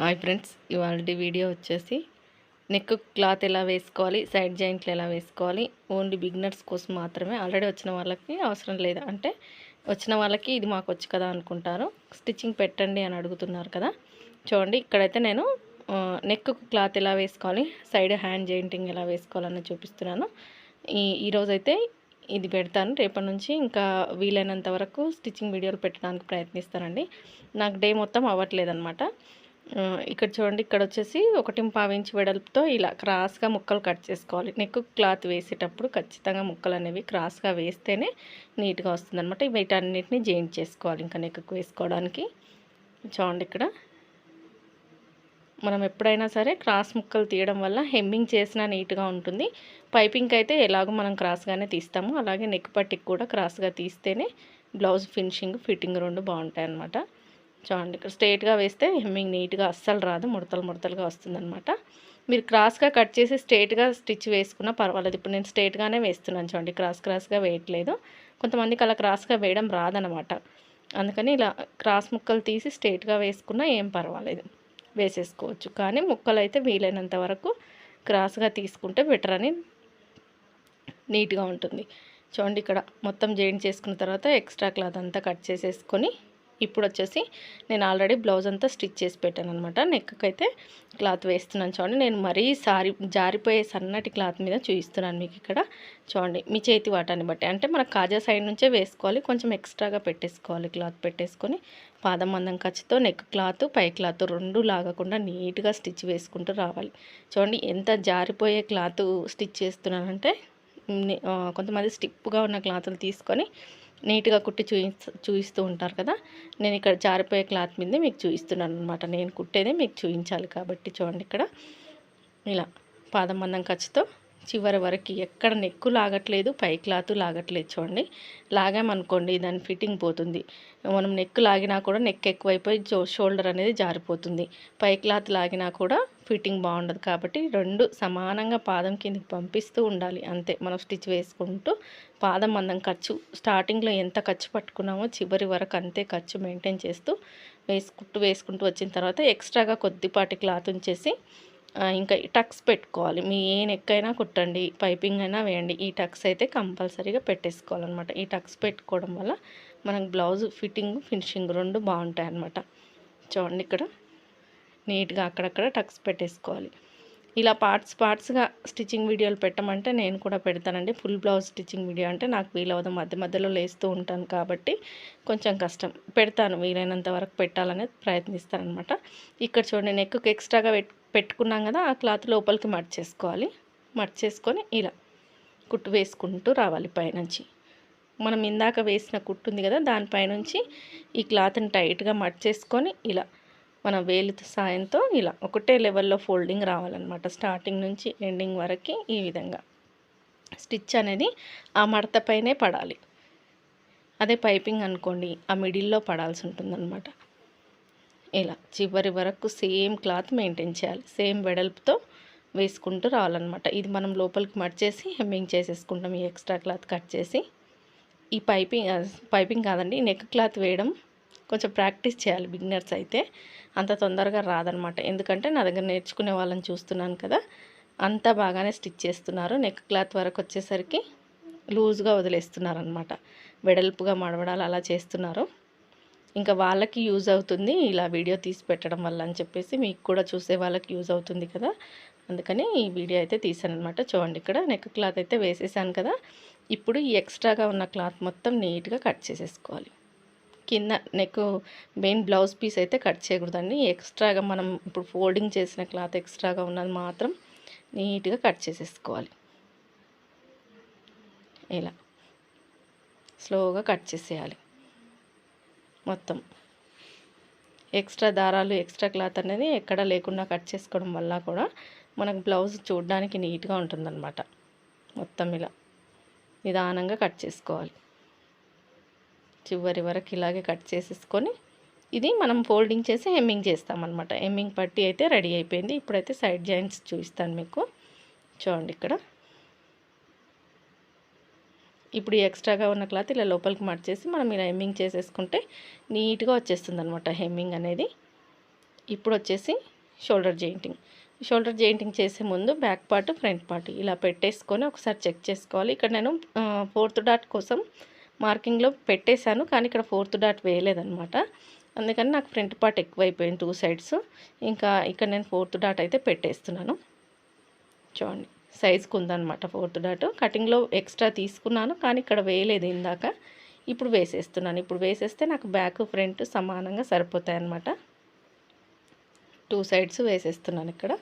Hi friends ఇవాళ video వచ్చేసి neck cloth ఎలా వేసుకోవాలి సైడ్ జాయింట్లు ఎలా వేసుకోవాలి ఓన్లీ బిగినర్స్ కోసం మాత్రమే ఆల్రెడీ వచ్చిన వాళ్ళకి అవసరం లేదు. అంటే వచ్చిన వాళ్ళకి ఇది మాకు వచ్చు కదా అనుకుంటారు. స్టిచ్చింగ్ పెట్టండి అని అడుగుతున్నారు కదా. చూడండి ఇక్కడైతే నేను నెక్ క్లాత్ ఎలా వేసుకోవాలి సైడ్ హ్యాండ్ జాయింటింగ్ ఎలా వేసుకోవాలని చూపిస్తున్నాను. ఈ ఈరోజైతే ఇది పెడతాను. రేపటి నుంచి ఇంకా వీలైనంత వరకు స్టిచ్చింగ్ వీడియోలు పెట్టడానికి ప్రయత్నిస్తానండి. నాకు డే మొత్తం అవ్వట్లేదు అనమాట ఇక్కడ చూడండి ఇక్కడ వచ్చేసి ఒకటి పావించి వెడల్పుతో ఇలా క్రాస్గా ముక్కలు కట్ చేసుకోవాలి. నెక్ క్లాత్ వేసేటప్పుడు ఖచ్చితంగా ముక్కలు అనేవి క్రాస్గా వేస్తేనే నీట్గా వస్తుంది అనమాట వీటన్నిటిని జాయింట్ చేసుకోవాలి ఇంకా నెక్కు వేసుకోవడానికి. చూడండి ఇక్కడ. మనం ఎప్పుడైనా సరే క్రాస్ ముక్కలు తీయడం వల్ల హెమ్మింగ్ చేసినా నీట్గా ఉంటుంది. పైపింగ్ అయితే ఎలాగో మనం క్రాస్గానే తీస్తాము. అలాగే నెక్ పట్టికి కూడా క్రాస్గా తీస్తేనే బ్లౌజ్ ఫినిషింగ్ ఫిట్టింగ్ రెండు బాగుంటాయి అన్నమాట చూడండి ఇక్కడ స్ట్రైట్గా వేస్తే హెమ్మింగ్ నీట్గా అస్సలు రాదు ముడతలు ముడతలుగా వస్తుందనమాట మీరు క్రాస్గా కట్ చేసి స్ట్రైట్గా స్టిచ్ వేసుకున్నా పర్వాలేదు. ఇప్పుడు నేను స్ట్రైట్గానే వేస్తున్నాను చూడండి క్రాస్ క్రాస్గా వేయట్లేదు. కొంతమందికి అలా క్రాస్గా వేయడం రాదనమాట అందుకని ఇలా క్రాస్ ముక్కలు తీసి స్ట్రైట్గా వేసుకున్నా ఏం పర్వాలేదు. వేసేసుకోవచ్చు. కానీ ముక్కలు అయితే వీలైనంత వరకు క్రాస్గా తీసుకుంటే బెటర్ అని నీట్గా ఉంటుంది. చూడండి ఇక్కడ మొత్తం జాయింట్ చేసుకున్న తర్వాత ఎక్స్ట్రా క్లాత్ అంతా కట్ చేసేసుకొని ఇప్పుడు వచ్చేసి నేను ఆల్రెడీ బ్లౌజ్ అంతా స్టిచ్ చేసి పెట్టాను అనమాట నెక్కకైతే అయితే క్లాత్ వేస్తున్నాను చూడండి. నేను మరీ సారి జారిపోయే సన్నటి క్లాత్ మీద చూపిస్తున్నాను మీకు ఇక్కడ. చూడండి మీ చేతి వాటాన్ని బట్టి. అంటే మన కాజా సైడ్ నుంచే వేసుకోవాలి. కొంచెం ఎక్స్ట్రాగా పెట్టేసుకోవాలి క్లాత్ పెట్టేసుకొని. పాదం మందం ఖర్చుతో నెక్ క్లాత్ పై క్లాత్ రెండు లాగకుండా నీట్గా స్టిచ్ వేసుకుంటూ రావాలి. చూడండి ఎంత జారిపోయే క్లాత్ స్టిచ్ చేస్తున్నానంటే కొంతమంది స్టిప్గా ఉన్న క్లాతులు తీసుకొని నీట్గా కుట్టి చూయి చూపిస్తూ ఉంటారు కదా నేను ఇక్కడ జారిపోయే క్లాత్ మీదే మీకు చూపిస్తున్నాను అనమాట నేను కుట్టేదే మీకు చూపించాలి కాబట్టి చూడండి ఇక్కడ. ఇలా పాదం మందం ఖర్చుతో చివరి వరకు ఎక్కడ నెక్కు లాగట్లేదు పై క్లాత్ లాగట్లేదు చూడండి. లాగామనుకోండి దాని ఫిట్టింగ్ పోతుంది. మనం నెక్కు లాగినా కూడా నెక్ ఎక్కువైపోయి షోల్డర్ అనేది జారిపోతుంది. పై క్లాత్ లాగినా కూడా ఫిట్టింగ్ బాగుండదు కాబట్టి రెండు సమానంగా పాదం కిందకి పంపిస్తూ ఉండాలి. అంతే మనం స్టిచ్ వేసుకుంటూ పాదం అందం ఖర్చు స్టార్టింగ్లో ఎంత ఖర్చు పట్టుకున్నామో చివరి వరకు అంతే ఖర్చు మెయింటైన్ చేస్తూ వేసుకుంటూ వేసుకుంటూ వచ్చిన తర్వాత ఎక్స్ట్రాగా కొద్దిపాటి క్లాత్ ఉంచేసి ఇంకా టక్స్ పెట్టుకోవాలి. మీ ఏ నెక్ అయినా కుట్టండి పైపింగ్ అయినా వేయండి. ఈ టక్స్ అయితే కంపల్సరీగా పెట్టేసుకోవాలన్నమాట. ఈ టక్స్ పెట్టుకోవడం వల్ల మనకు బ్లౌజ్ ఫిట్టింగ్ ఫినిషింగ్ రెండు బాగుంటాయి అన్నమాట చూడండి ఇక్కడ నీట్గా అక్కడక్కడ టక్స్ పెట్టేసుకోవాలి. ఇలా పార్ట్స్ పార్ట్స్గా స్టిచ్చింగ్ వీడియోలు పెట్టమంటే నేను కూడా పెడతానండి. ఫుల్ బ్లౌజ్ స్టిచ్చింగ్ వీడియో అంటే నాకు వీలవదు. మధ్య మధ్యలో లేస్తూ ఉంటాను కాబట్టి కొంచెం కష్టం. పెడతాను. వీలైనంత వరకు పెట్టాలనేది ప్రయత్నిస్తాను అనమాట ఇక్కడ చూడండి నెక్కు ఎక్స్ట్రాగా పెట్టుకున్నాం కదా ఆ క్లాత్ లోపలికి మర్చేసుకోవాలి మర్చేసుకొని ఇలా కుట్టు వేసుకుంటూ రావాలి పైనుంచి. మనం ఇందాక వేసిన కుట్టు ఉంది కదా దానిపైనుంచి ఈ క్లాత్ని టైట్గా మర్చేసుకొని ఇలా మన వేలు సాయంతో ఇలా ఒకటే లెవెల్లో ఫోల్డింగ్ రావాలన్నమాట స్టార్టింగ్ నుంచి ఎండింగ్ వరకు ఈ విధంగా. స్టిచ్ అనేది ఆ మడత పైనే పడాలి. అదే పైపింగ్ అనుకోండి ఆ మిడిల్లో పడాల్సి ఉంటుందన్నమాట. ఇలా చివరి వరకు సేమ్ క్లాత్ మెయింటైన్ చేయాలి సేమ్ వెడల్పుతో వేసుకుంటూ రావాలన్నమాట. ఇది మనం లోపలికి మడిచేసి హెమ్మింగ్ చేసేసుకుంటాం ఈ ఎక్స్ట్రా క్లాత్ కట్ చేసి. ఈ పైపింగ్ పైపింగ్ కాదండి నెక్ క్లాత్ వేయడం కొంచెం ప్రాక్టీస్ చేయాలి బిగినర్స్ అయితే. అంత తొందరగా రాదనమాట. ఎందుకంటే నా దగ్గర నేర్చుకునే వాళ్ళని చూస్తున్నాను కదా. అంతా బాగానే స్టిచ్ చేస్తున్నారు. నెక్ క్లాత్ వరకు వచ్చేసరికి లూజ్గా వదిలేస్తున్నారు అనమాట వెడల్పుగా మడవడాలు అలా చేస్తున్నారు. ఇంకా వాళ్ళకి యూజ్ అవుతుంది ఇలా వీడియో తీసి పెట్టడం వల్ల అని చెప్పేసి మీకు కూడా చూసే వాళ్ళకి యూజ్ అవుతుంది కదా. అందుకని ఈ వీడియో అయితే తీసాను అనమాట చూడండి ఇక్కడ నెక్ క్లాత్ అయితే వేసేసాను కదా. ఇప్పుడు ఈ ఎక్స్ట్రాగా ఉన్న క్లాత్ మొత్తం నీట్గా కట్ చేసేసుకోవాలి. కింద నెక్ మెయిన్ బ్లౌజ్ పీస్ అయితే కట్ చేయకూడదండి. ఎక్స్ట్రాగా మనం ఇప్పుడు ఫోల్డింగ్ చేసిన క్లాత్ ఎక్స్ట్రాగా ఉన్నది మాత్రం నీట్గా కట్ చేసేసుకోవాలి. ఇలా స్లోగా కట్ చేసేయాలి మొత్తం. ఎక్స్ట్రా దారాలు ఎక్స్ట్రా క్లాత్ అనేది ఎక్కడ లేకుండా కట్ చేసుకోవడం వల్ల కూడా మనకు బ్లౌజ్ చూడడానికి నీట్గా ఉంటుందన్నమాట. మొత్తం ఇలా నిదానంగా కట్ చేసుకోవాలి. చివరి వరకు ఇలాగే కట్ చేసేసుకొని ఇది మనం ఫోల్డింగ్ చేసి హెమ్మింగ్ చేస్తామన్నమాట. హెమ్మింగ్ పట్టి అయితే రెడీ అయిపోయింది. ఇప్పుడైతే సైడ్ జాయింట్స్ చూపిస్తాను మీకు. చూడండి ఇక్కడ. ఇప్పుడు ఎక్స్ట్రాగా ఉన్న క్లాత్ ఇలా లోపలికి మర్చేసి మనం ఇలా హెమ్మింగ్ చేసేసుకుంటే నీట్గా వచ్చేస్తుంది అనమాట హెమ్మింగ్ అనేది. ఇప్పుడు వచ్చేసి షోల్డర్ జాయింటింగ్. షోల్డర్ జాయింటింగ్ చేసే ముందు బ్యాక్ పార్ట్ ఫ్రంట్ పార్ట్ ఇలా పెట్టేసుకొని ఒకసారి చెక్ చేసుకోవాలి. ఇక్కడ నేను ఫోర్త్ డాట్ కోసం మార్కింగ్లో పెట్టేశాను. కానీ ఇక్కడ ఫోర్త్ డాట్ వేయలేదనమాట అందుకని నాకు ఫ్రంట్ పార్ట్ ఎక్కువైపోయింది టూ సైడ్స్. ఇంకా ఇక్కడ నేను ఫోర్త్ డాట్ అయితే పెట్టేస్తున్నాను. చూడండి సైజుకు ఉందన్నమాట ఫోర్త్ డాట్. కటింగ్లో ఎక్స్ట్రా తీసుకున్నాను కానీ ఇక్కడ వేయలేదు ఇందాక. ఇప్పుడు వేసేస్తున్నాను. ఇప్పుడు వేసేస్తే నాకు బ్యాక్ ఫ్రంట్ సమానంగా సరిపోతాయి అన్నమాట టూ సైడ్స్ వేసేస్తున్నాను ఇక్కడ.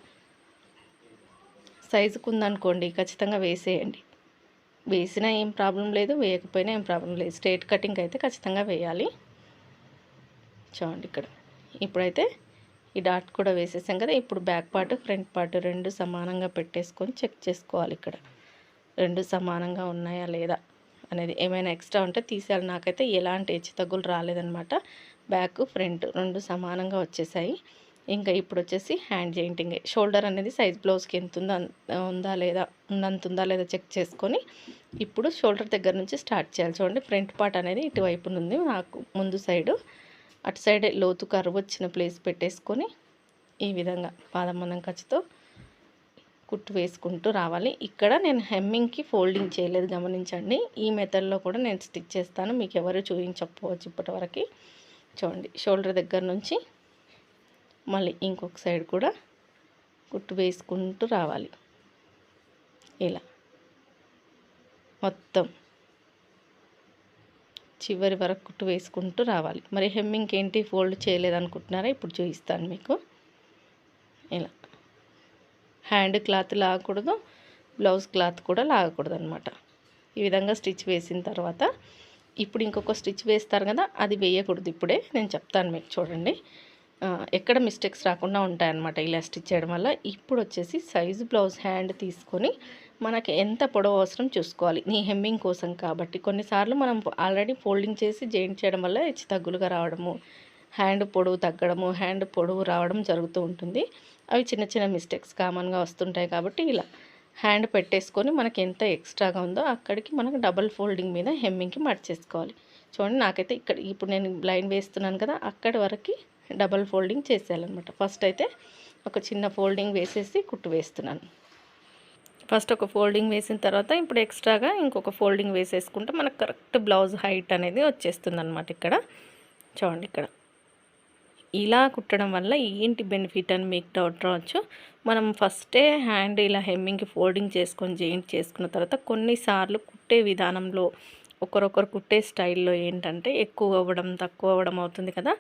సైజుకు ఉందనుకోండి ఖచ్చితంగా వేసేయండి. వేసినా ఏం ప్రాబ్లం లేదు వేయకపోయినా ఏం ప్రాబ్లం లేదు. స్ట్రేట్ కటింగ్ అయితే ఖచ్చితంగా వేయాలి. చూడండి ఇక్కడ. ఇప్పుడైతే ఈ డాట్ కూడా వేసేసాం కదా. ఇప్పుడు బ్యాక్ పార్ట్ ఫ్రంట్ పార్ట్ రెండు సమానంగా పెట్టేసుకొని చెక్ చేసుకోవాలి ఇక్కడ. రెండు సమానంగా ఉన్నాయా లేదా అనేది ఏమైనా ఎక్స్ట్రా ఉంటే తీసేయాలి. నాకైతే ఎలాంటి హెచ్చు తగ్గులు రాలేదనమాట బ్యాక్ ఫ్రంట్ రెండు సమానంగా వచ్చేసాయి. ఇంకా ఇప్పుడు వచ్చేసి హ్యాండ్ జాయింటింగ్. షోల్డర్ అనేది సైజ్ బ్లౌజ్కి ఎంత ఉందా ఉందా లేదా ఉన్నంత ఉందా లేదా చెక్ చేసుకొని ఇప్పుడు షోల్డర్ దగ్గర నుంచి స్టార్ట్ చేయాలి. చూడండి ఫ్రంట్ పార్ట్ అనేది ఇటువైపు ఉంది నాకు ముందు సైడు. అటు సైడ్ లోతు కరువు వచ్చిన ప్లేస్ పెట్టేసుకొని ఈ విధంగా పాదమందం ఖర్చుతో కుట్టు వేసుకుంటూ రావాలి. ఇక్కడ నేను హెమ్మింగ్కి ఫోల్డింగ్ చేయలేదు గమనించండి. ఈ మెథడ్లో కూడా నేను స్టిచ్ చేస్తాను. మీకు ఎవరు చూపించకపోవచ్చు ఇప్పటివరకు. చూడండి షోల్డర్ దగ్గర నుంచి మళ్ళీ ఇంకొక సైడ్ కూడా కుట్టు వేసుకుంటూ రావాలి. ఇలా. మొత్తం. చివరి వరకు కుట్టు వేసుకుంటూ రావాలి. మరి హెమ్మింగ్ ఏంటి? ఫోల్డ్ చేయలేదనుకుంటున్నారా? ఇప్పుడు చూపిస్తాను మీకు. ఇలా. హ్యాండ్ క్లాత్ లాగకూడదు. బ్లౌజ్ క్లాత్ కూడా లాగకూడదు అనమాట ఈ విధంగా స్టిచ్ వేసిన తర్వాత ఇప్పుడు ఇంకొక స్టిచ్ వేస్తారు కదా అది వేయకూడదు ఇప్పుడే. నేను చెప్తాను మీకు చూడండి. ఎక్కడ మిస్టేక్స్ రాకుండా ఉంటాయన్నమాట ఇలా స్టిచ్ చేయడం వల్ల. ఇప్పుడు వచ్చేసి సైజు బ్లౌజ్ హ్యాండ్ తీసుకొని మనకి ఎంత పొడవు అవసరం చూసుకోవాలి. నీ హెమ్మింగ్ కోసం కాబట్టి. కొన్నిసార్లు మనం ఆల్రెడీ ఫోల్డింగ్ చేసి జాయింట్ చేయడం వల్ల హెచ్చు తగ్గులుగా రావడము హ్యాండ్ పొడవు తగ్గడము హ్యాండ్ పొడవు రావడం జరుగుతూ ఉంటుంది. అవి చిన్న చిన్న మిస్టేక్స్ కామన్గా వస్తుంటాయి కాబట్టి ఇలా హ్యాండ్ పెట్టేసుకొని మనకి ఎంత ఎక్స్ట్రాగా ఉందో అక్కడికి మనకు డబల్ ఫోల్డింగ్ మీద హెమ్మింగ్కి మార్చేసుకోవాలి చూడండి నాకైతే ఇక్కడ ఇప్పుడు నేను లైన్ వేస్తున్నాను కదా అక్కడి వరకు డబల్ ఫోల్డింగ్ చేసేయాలన్నమాట. ఫస్ట్ అయితే ఒక చిన్న ఫోల్డింగ్ వేసేసి కుట్టు వేస్తున్నాను. ఫస్ట్ ఒక ఫోల్డింగ్ వేసిన తర్వాత ఇప్పుడు ఎక్స్ట్రాగా ఇంకొక ఫోల్డింగ్ వేసేసుకుంటే మనకు కరెక్ట్ బ్లౌజ్ హైట్ అనేది వచ్చేస్తుంది అనమాట ఇక్కడ. చూడండి ఇక్కడ. ఇలా కుట్టడం వల్ల ఏంటి బెనిఫిట్ అని మీకు డౌట్ రావచ్చు. మనం ఫస్టే హ్యాండ్ ఇలా హెమ్మింగ్కి ఫోల్డింగ్ చేసుకొని జాయింట్ చేసుకున్న తర్వాత కొన్నిసార్లు కుట్టే విధానంలో ఒకరొకరు కుట్టే స్టైల్లో ఏంటంటే ఎక్కువ అవ్వడం తక్కువ అవ్వడం అవుతుంది కదా.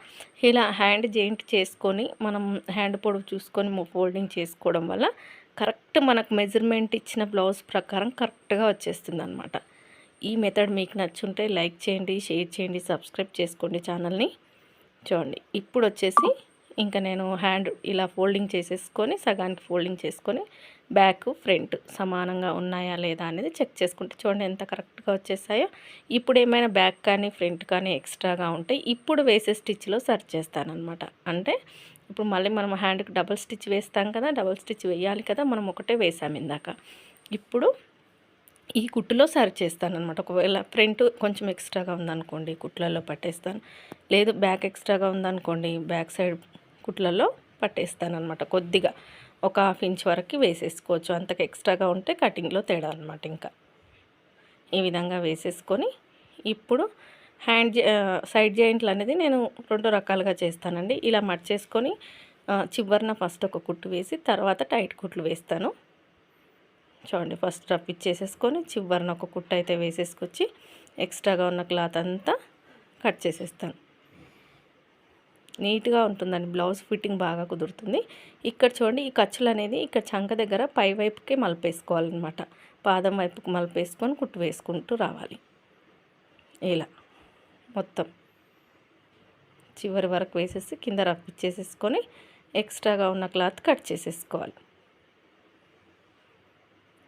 ఇలా హ్యాండ్ జాయింట్ చేసుకొని మనం హ్యాండ్ పొడవు చూసుకొని ఫోల్డింగ్ చేసుకోవడం వల్ల కరెక్ట్ మనకు మెజర్మెంట్ ఇచ్చిన బ్లౌజ్ ప్రకారం కరెక్ట్గా వచ్చేస్తుంది అనమాట ఈ మెథడ్ మీకు నచ్చుంటే లైక్ చేయండి షేర్ చేయండి సబ్స్క్రైబ్ చేసుకోండి ఛానల్ని. చూడండి ఇప్పుడు వచ్చేసి ఇంకా నేను హ్యాండ్ ఇలా ఫోల్డింగ్ చేసేసుకొని సగానికి ఫోల్డింగ్ చేసుకొని బ్యాక్ ఫ్రంట్ సమానంగా ఉన్నాయా లేదా అనేది చెక్ చేసుకుంటే చూడండి ఎంత కరెక్ట్గా వచ్చేసాయో. ఇప్పుడు ఏమైనా బ్యాక్ కానీ ఫ్రంట్ కానీ ఎక్స్ట్రాగా ఉంటే ఇప్పుడు వేసే స్టిచ్లో సర్చ్ చేస్తానమాట అంటే ఇప్పుడు మళ్ళీ మనం హ్యాండ్కి డబల్ స్టిచ్ వేస్తాం కదా డబల్ స్టిచ్ వేయాలి కదా మనం ఒకటే వేసాం ఇందాక. ఇప్పుడు ఈ కుట్టులో సరి చేస్తాను అనమాట ఒకవేళ ఫ్రంట్ కొంచెం ఎక్స్ట్రాగా ఉందనుకోండి కుట్లలో పట్టేస్తాను. లేదు బ్యాక్ ఎక్స్ట్రాగా ఉందనుకోండి బ్యాక్ సైడ్ కుట్లలో పట్టేస్తాను అనమాట కొద్దిగా. ఒక హాఫ్ ఇంచ్ వరకు వేసేసుకోవచ్చు. అంతకు ఎక్స్ట్రాగా ఉంటే కటింగ్లో తేడా అనమాట ఇంకా. ఈ విధంగా వేసేసుకొని ఇప్పుడు హ్యాండ్ సైడ్ జాయింట్లు అనేది నేను రెండు రకాలుగా చేస్తానండి. ఇలా మర్చేసుకొని చివరిన ఫస్ట్ ఒక కుట్టు వేసి తర్వాత టైట్ కుట్లు వేస్తాను. చూడండి ఫస్ట్ రఫ్ ఇచ్చేసేసుకొని చివరిన ఒక కుట్టు అయితే వేసేసుకొచ్చి ఎక్స్ట్రాగా ఉన్న క్లాత్ అంతా కట్ చేసేస్తాను. నీట్గా ఉంటుందండి. బ్లౌజ్ ఫిట్టింగ్ బాగా కుదురుతుంది. ఇక్కడ చూడండి ఈ ఖర్చులు అనేది ఇక్కడ చంక దగ్గర పై వైపుకే మలిపేసుకోవాలన్నమాట. పాదం వైపుకి మలిపేసుకొని కుట్టు వేసుకుంటూ రావాలి. ఇలా మొత్తం. చివరి వరకు వేసేసి కింద రఫ్ ఇచ్చేసేసుకొని ఎక్స్ట్రాగా ఉన్న క్లాత్ కట్ చేసేసుకోవాలి.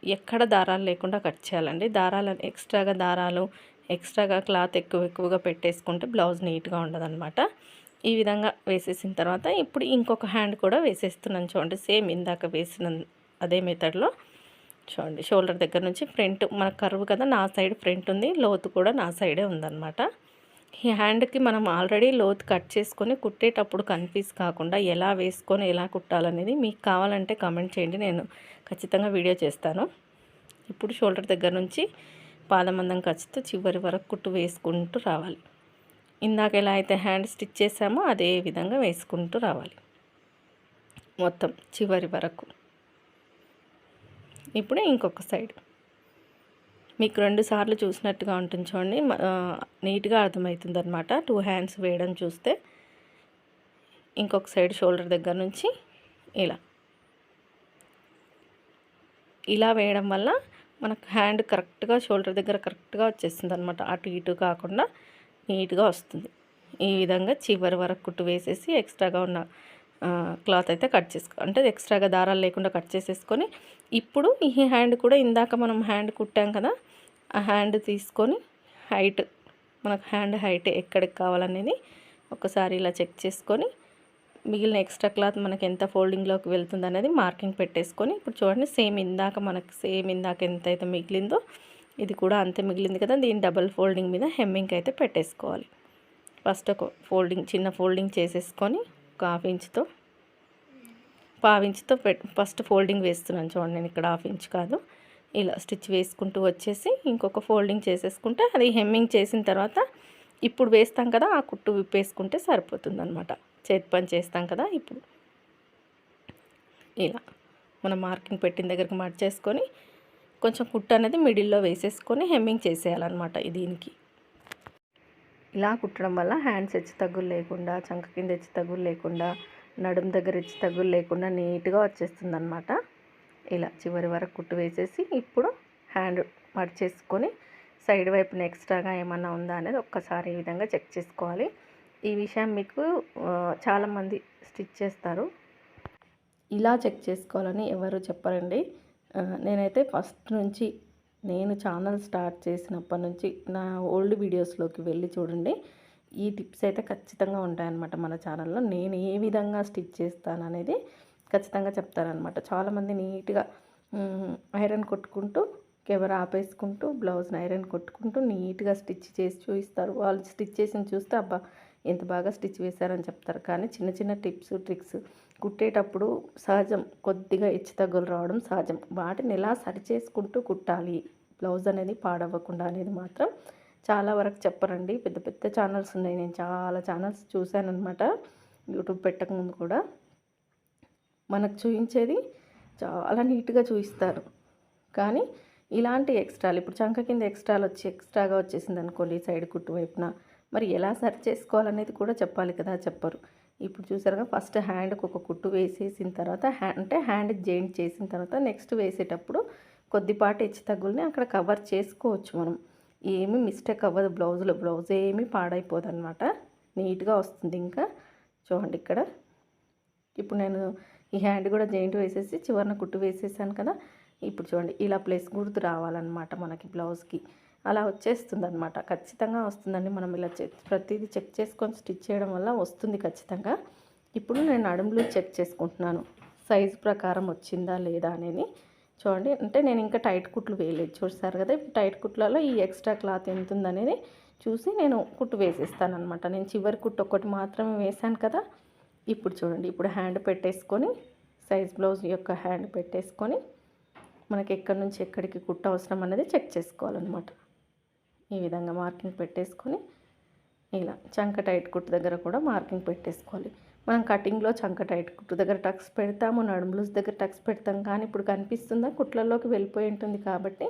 ఎక్కడ దారాలు లేకుండా కట్ చేయాలండి. దారాలు ఎక్స్ట్రాగా దారాలు ఎక్స్ట్రాగా క్లాత్ ఎక్కువ ఎక్కువగా పెట్టేసుకుంటే బ్లౌజ్ నీట్గా ఉండదన్నమాట. ఈ విధంగా వేసేసిన తర్వాత ఇప్పుడు ఇంకొక హ్యాండ్ కూడా వేసేస్తున్నాను చూడండి. సేమ్ ఇందాక వేసిన అదే మెథడ్లో చూడండి షోల్డర్ దగ్గర నుంచి ఫ్రంట్ మన కరువు కదా నా సైడ్ ఫ్రంట్ ఉంది లోతు కూడా నా సైడే ఉందన్నమాట. ఈ హ్యాండ్కి మనం ఆల్రెడీ లోతు కట్ చేసుకొని కుట్టేటప్పుడు కన్ఫ్యూజ్ కాకుండా ఎలా వేసుకొని ఎలా కుట్టాలనేది మీకు కావాలంటే కామెంట్ చేయండి నేను ఖచ్చితంగా వీడియో చేస్తాను. ఇప్పుడు షోల్డర్ దగ్గర నుంచి పాదమందం ఖచ్చితంగా చివరి వరకు కుట్టు వేసుకుంటూ రావాలి. ఇందాక ఎలా అయితే హ్యాండ్ స్టిచ్ చేసామో అదే విధంగా వేసుకుంటూ రావాలి. మొత్తం చివరి వరకు. ఇప్పుడు ఇంకొక సైడ్. మీకు రెండు సార్లు చూసినట్టుగా ఉంటుంది చూడండి. నీట్గా అర్థమవుతుంది అనమాట టూ హ్యాండ్స్ వేయడం చూస్తే ఇంకొక సైడ్ షోల్డర్ దగ్గర నుంచి ఇలా. ఇలా వేయడం వల్ల మనకు హ్యాండ్ కరెక్ట్గా షోల్డర్ దగ్గర కరెక్ట్గా వచ్చేస్తుంది అనమాట అటు ఇటు కాకుండా నీట్గా వస్తుంది. ఈ విధంగా చివరి వరకు కుట్టు వేసేసి ఎక్స్ట్రాగా ఉన్న క్లాత్ అయితే కట్ చేసుకో అంటే ఎక్స్ట్రాగా దారాలు లేకుండా కట్ చేసేసుకొని ఇప్పుడు ఈ హ్యాండ్ కూడా ఇందాక మనం హ్యాండ్ కుట్టాం కదా ఆ హ్యాండ్ తీసుకొని హైట్ మనకు హ్యాండ్ హైట్ ఎక్కడికి కావాలనేది ఒకసారి ఇలా చెక్ చేసుకొని మిగిలిన ఎక్స్ట్రా క్లాత్ మనకి ఎంత ఫోల్డింగ్లోకి వెళ్తుంది అనేది మార్కింగ్ పెట్టేసుకొని ఇప్పుడు చూడండి సేమ్ ఇందాక మనకి సేమ్ ఇందాక ఎంత అయితే మిగిలిందో ఇది కూడా అంతే మిగిలింది కదా దీని డబల్ ఫోల్డింగ్ మీద హెమ్మింగ్ అయితే పెట్టేసుకోవాలి. ఫస్ట్ ఒక ఫోల్డింగ్ చిన్న ఫోల్డింగ్ చేసేసుకొని ఒక హాఫ్ ఇంచ్తో పావించ్తో పెట్ ఫస్ట్ ఫోల్డింగ్ వేస్తున్నాను చూడండి నేను ఇక్కడ హాఫ్ ఇంచ్ కాదు. ఇలా స్టిచ్ వేసుకుంటూ వచ్చేసి ఇంకొక ఫోల్డింగ్ చేసేసుకుంటే అది హెమ్మింగ్ చేసిన తర్వాత ఇప్పుడు వేస్తాం కదా ఆ కుట్టు విప్పేసుకుంటే సరిపోతుంది అనమాట చేతి పని చేస్తాం కదా ఇప్పుడు. ఇలా. మనం మార్కింగ్ పెట్టిన దగ్గరికి మర్చేసుకొని కొంచెం కుట్టు అనేది మిడిల్లో వేసేసుకొని హెమ్మింగ్ చేసేయాలన్నమాట దీనికి. ఇలా కుట్టడం వల్ల హ్యాండ్స్ హెచ్చు తగ్గులు లేకుండా చంక కింద హెచ్చు తగ్గులు లేకుండా నడుము దగ్గర హెచ్చు తగ్గులు లేకుండా నీట్గా వచ్చేస్తుంది అనమాట ఇలా చివరి వరకు కుట్టు వేసేసి ఇప్పుడు హ్యాండ్ మడిచేసుకొని సైడ్ వైపున ఎక్స్ట్రాగా ఏమన్నా ఉందా అనేది ఒక్కసారి ఈ విధంగా చెక్ చేసుకోవాలి. ఈ విషయం మీకు చాలామంది స్టిచ్ చేస్తారు. ఇలా చెక్ చేసుకోవాలని ఎవరు చెప్పరండి. నేనైతే ఫస్ట్ నుంచి నేను ఛానల్ స్టార్ట్ చేసినప్పటి నుంచి నా ఓల్డ్ వీడియోస్లోకి వెళ్ళి చూడండి. ఈ టిప్స్ అయితే ఖచ్చితంగా ఉంటాయన్నమాట మన ఛానల్లో. నేను ఏ విధంగా స్టిచ్ చేస్తాను అనేది ఖచ్చితంగా చెప్తారనమాట చాలామంది నీట్గా ఐరన్ కొట్టుకుంటూ కెమెరా ఆపేసుకుంటూ బ్లౌజ్ని ఐరన్ కొట్టుకుంటూ నీట్గా స్టిచ్ చేసి చూపిస్తారు. వాళ్ళు స్టిచ్ చేసి చూస్తే అబ్బా ఎంత బాగా స్టిచ్ వేశారని చెప్తారు. కానీ చిన్న చిన్న టిప్స్ ట్రిక్స్ కుట్టేటప్పుడు సహజం. కొద్దిగా హెచ్చు తగ్గులు రావడం సహజం. వాటిని ఎలా సరి చేసుకుంటూ కుట్టాలి? బ్లౌజ్ అనేది పాడవ్వకుండా అనేది మాత్రం చాలా వరకు చెప్పరండి. పెద్ద పెద్ద ఛానల్స్ ఉన్నాయి. నేను చాలా ఛానల్స్ చూశాను అనమాట యూట్యూబ్ పెట్టకముందు కూడా. మనకు చూపించేది చాలా నీట్గా చూపిస్తారు కానీ ఇలాంటి ఎక్స్ట్రాలు ఇప్పుడు చంక కింద ఎక్స్ట్రాలు వచ్చి ఎక్స్ట్రాగా వచ్చేసింది అనుకోండి సైడ్ కుట్టు వైపున. మరి ఎలా సరి చేసుకోవాలనేది కూడా చెప్పాలి కదా చెప్పరు. ఇప్పుడు చూసారుగా ఫస్ట్ హ్యాండ్కి ఒక కుట్టు వేసేసిన తర్వాత అంటే హ్యాండ్ జాయింట్ చేసిన తర్వాత నెక్స్ట్ వేసేటప్పుడు కొద్దిపాటి హెచ్చు తగ్గుల్ని అక్కడ కవర్ చేసుకోవచ్చు మనం. ఏమి మిస్టేక్ అవ్వదు బ్లౌజ్లో బ్లౌజ్ ఏమీ పాడైపోదు అనమాట నీట్గా వస్తుంది ఇంకా. చూడండి ఇక్కడ. ఇప్పుడు నేను ఈ హ్యాండ్ కూడా జాయింట్ వేసేసి చివరిన కుట్టు వేసేసాను కదా. ఇప్పుడు చూడండి ఇలా ప్లేస్ గుర్తు రావాలన్నమాట మనకి బ్లౌజ్కి అలా వచ్చేస్తుంది అనమాట ఖచ్చితంగా వస్తుందండి. మనం ఇలా ప్రతిదీ చెక్ చేసుకొని స్టిచ్ చేయడం వల్ల వస్తుంది ఖచ్చితంగా. ఇప్పుడు నేను నడుములు చెక్ చేసుకుంటున్నాను. సైజు ప్రకారం వచ్చిందా లేదా అనేది చూడండి. అంటే నేను ఇంకా టైట్ కుట్లు వేయలేదు. చూసారు కదా ఇప్పుడు టైట్ కుట్లలో ఈ ఎక్స్ట్రా క్లాత్ ఎంత ఉందనేది చూసి నేను కుట్టు వేసేస్తాను అనమాట నేను చివరి కుట్టు ఒకటి మాత్రమే వేసాను కదా. ఇప్పుడు చూడండి. ఇప్పుడు హ్యాండ్ పెట్టేసుకొని సైజ్ బ్లౌజ్ యొక్క హ్యాండ్ పెట్టేసుకొని మనకి ఎక్కడి నుంచి ఎక్కడికి కుట్ట అవసరం అనేది చెక్ చేసుకోవాలన్నమాట. ఈ విధంగా మార్కింగ్ పెట్టేసుకొని ఇలా చంక టైట్ కుట్టు దగ్గర కూడా మార్కింగ్ పెట్టేసుకోవాలి. మనం కటింగ్లో చంక టైట్ కుట్టు దగ్గర టక్స్ పెడతాము నడుములూస్ దగ్గర టక్స్ పెడతాం. కానీ ఇప్పుడు కనిపిస్తుందా? కుట్లలోకి వెళ్ళిపోయి ఉంటుంది కాబట్టి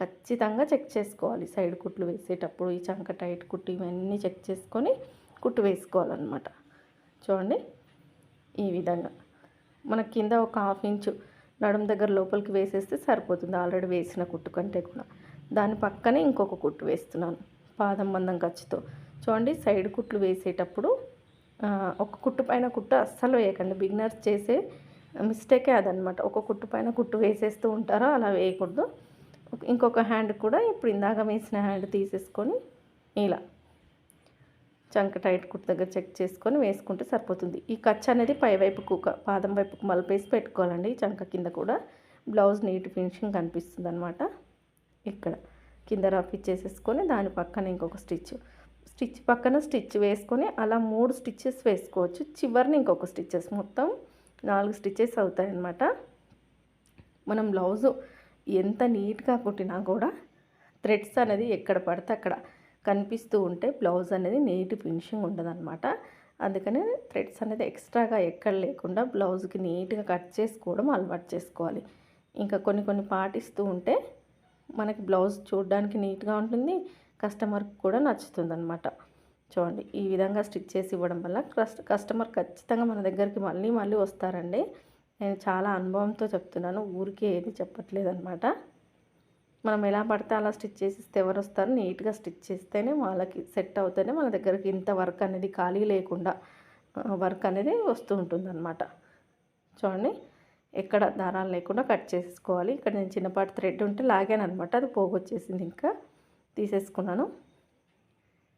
ఖచ్చితంగా చెక్ చేసుకోవాలి. సైడ్ కుట్లు వేసేటప్పుడు ఈ చంక టైట్ కుట్టు ఇవన్నీ చెక్ చేసుకొని కుట్టు వేసుకోవాలన్నమాట. చూడండి ఈ విధంగా. మన కింద ఒక హాఫ్ ఇంచు నడుము దగ్గర లోపలికి వేసేస్తే సరిపోతుంది. ఆల్రెడీ వేసిన కుట్టు కంటే కూడా. దాని పక్కనే ఇంకొక కుట్టు వేస్తున్నాను పాదం మందం ఖర్చుతో చూడండి సైడ్ కుట్లు వేసేటప్పుడు ఒక కుట్టు పైన కుట్టు అస్సలు వేయకండి. బిగినర్స్ చేసే మిస్టేకే అదనమాట. ఒక కుట్టు పైన కుట్టు వేసేస్తూ ఉంటారో అలా వేయకూడదు. ఇంకొక హ్యాండ్ కూడా ఇప్పుడు ఇందాక వేసిన హ్యాండ్ తీసేసుకొని ఇలా చంక టైట్ కుట్టు దగ్గర చెక్ చేసుకొని వేసుకుంటే సరిపోతుంది. ఈ కచ్చ అనేది పైవైపుకు పాదం వైపుకు మలపేసి పెట్టుకోవాలండి. చంక కింద కూడా బ్లౌజ్ నీట్ ఫినిషింగ్ కనిపిస్తుంది అనమాట ఇక్కడ కింద రఫ్ ఇచ్చేసేసుకొని దాని పక్కన ఇంకొక స్టిచ్. స్టిచ్ పక్కన స్టిచ్ వేసుకొని అలా మూడు స్టిచ్చెస్ వేసుకోవచ్చు. చివరిని ఇంకొక స్టిచ్చెస్. మొత్తం నాలుగు స్టిచ్చెస్ అవుతాయి అన్నమాట మనం బ్లౌజు ఎంత నీట్గా కుట్టినా కూడా థ్రెడ్స్ అనేది ఎక్కడ పడితే అక్కడ కనిపిస్తూ ఉంటే బ్లౌజ్ అనేది నీట్ ఫినిషింగ్ ఉండదన్నమాట. అందుకని థ్రెడ్స్ అనేది ఎక్స్ట్రాగా ఎక్కడ లేకుండా బ్లౌజ్కి నీట్గా కట్ చేసుకోవడం అలవాటు చేసుకోవాలి. ఇంకా కొన్ని కొన్ని పాటిస్తూ ఉంటే మనకి బ్లౌజ్ చూడడానికి నీట్గా ఉంటుంది కస్టమర్కి కూడా నచ్చుతుంది అనమాట చూడండి ఈ విధంగా స్టిచ్ చేసి ఇవ్వడం వల్ల కస్ట్ కస్టమర్ ఖచ్చితంగా మన దగ్గరికి మళ్ళీ మళ్ళీ వస్తారండి. నేను చాలా అనుభవంతో చెప్తున్నాను ఊరికే ఏది చెప్పట్లేదు అనమాట మనం ఎలా పడితే అలా స్టిచ్ చేసిస్తే ఎవరు వస్తారు? నీట్గా స్టిచ్ చేస్తేనే వాళ్ళకి సెట్ అవుతేనే మన దగ్గరికి ఇంత వర్క్ అనేది ఖాళీ లేకుండా వర్క్ అనేది వస్తూ ఉంటుంది చూడండి ఎక్కడ దారాలు లేకుండా కట్ చేసుకోవాలి ఇక్కడ నేను చిన్నపాటి థ్రెడ్ ఉంటే లాగాను అనమాట అది పోగొచ్చేసింది ఇంకా. తీసేసుకున్నాను.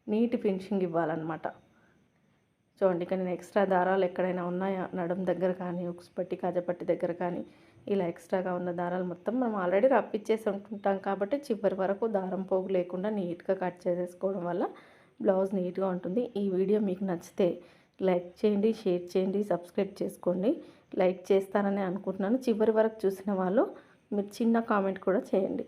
నీట్ ఫినిషింగ్ ఇవ్వాలన్నమాట. చూడండి ఇక్కడ నేను ఎక్స్ట్రా దారాలు ఎక్కడైనా ఉన్నాయా? నడుం దగ్గర కానీ ఉక్సుపట్టి కాజపట్టి దగ్గర కానీ ఇలా ఎక్స్ట్రాగా ఉన్న దారాలు మొత్తం మనం ఆల్రెడీ రప్పిచ్చేసి ఉంటుంటాం కాబట్టి చివరి వరకు దారం పోగు లేకుండా నీట్గా కట్ చేసేసుకోవడం వల్ల బ్లౌజ్ నీట్గా ఉంటుంది. ఈ వీడియో మీకు నచ్చితే లైక్ చేయండి షేర్ చేయండి సబ్స్క్రైబ్ చేసుకోండి. లైక్ చేస్తారని అనుకుంటున్నాను. చివరి వరకు చూసిన వాళ్ళు మీరు చిన్న కామెంట్ కూడా చేయండి.